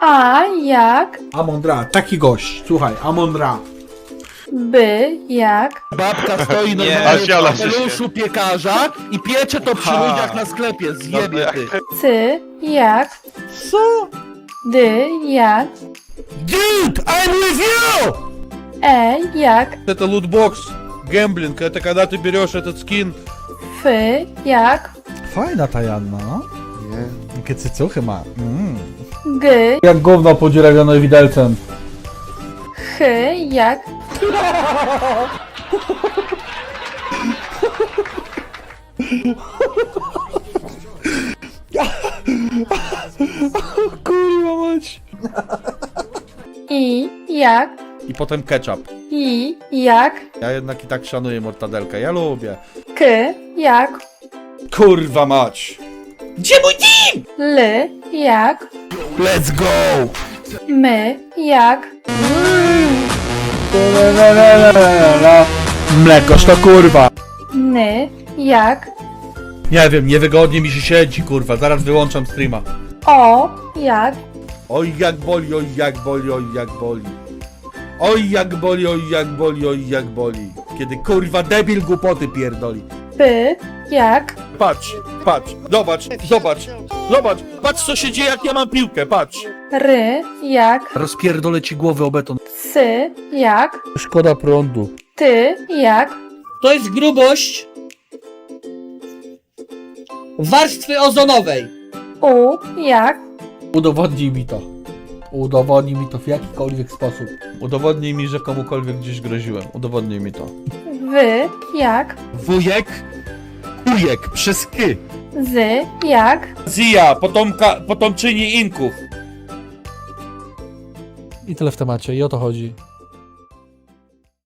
A jak Amondra, taki gość. Słuchaj, Amondra. by jak Babka stoi Nie, normalnie Asiola, w kapeluszu piekarza i piecze to przy Ha. ludziach na sklepie. Zjebie ty. cy jak Co? dy jak Dude, I'm with you! e jak Это лутбокс, гэмблинг, это когда ты берешь этот скин. fy jak Fajna ta Janna, no. Jakie cycuchy ma. Mm. g Jak gówno podziurawione widelcem. chy jak Kurwa mać. i jak I potem ketchup. i jak Ja jednak i tak szanuję mortadelkę, ja lubię. k jak Kurwa mać! Gdzie mój team? l jak Let's go! my jak Mlekoż to kurwa. n jak Nie wiem, niewygodnie mi się siedzi, kurwa, zaraz wyłączam streama. o jak Oj jak boli, oj jak boli, oj jak boli. Oj jak boli, oj jak boli, oj jak boli. Kiedy kurwa debil głupoty pierdoli. p jak Patrz, patrz, zobacz, zobacz, zobacz, patrz co się dzieje jak ja mam piłkę, patrz. r jak Rozpierdolę ci głowę o beton. s jak Szkoda prądu. ty jak To jest grubość warstwy ozonowej. u jak Udowodnij mi to. Udowodnij mi to w jakikolwiek sposób. Udowodnij mi, że komukolwiek gdzieś groziłem. Udowodnij mi to. wy jak Wujek, ujek, przez ky. z jak Zia, potomka, potomczyni Inków. I tyle w temacie, i o to chodzi.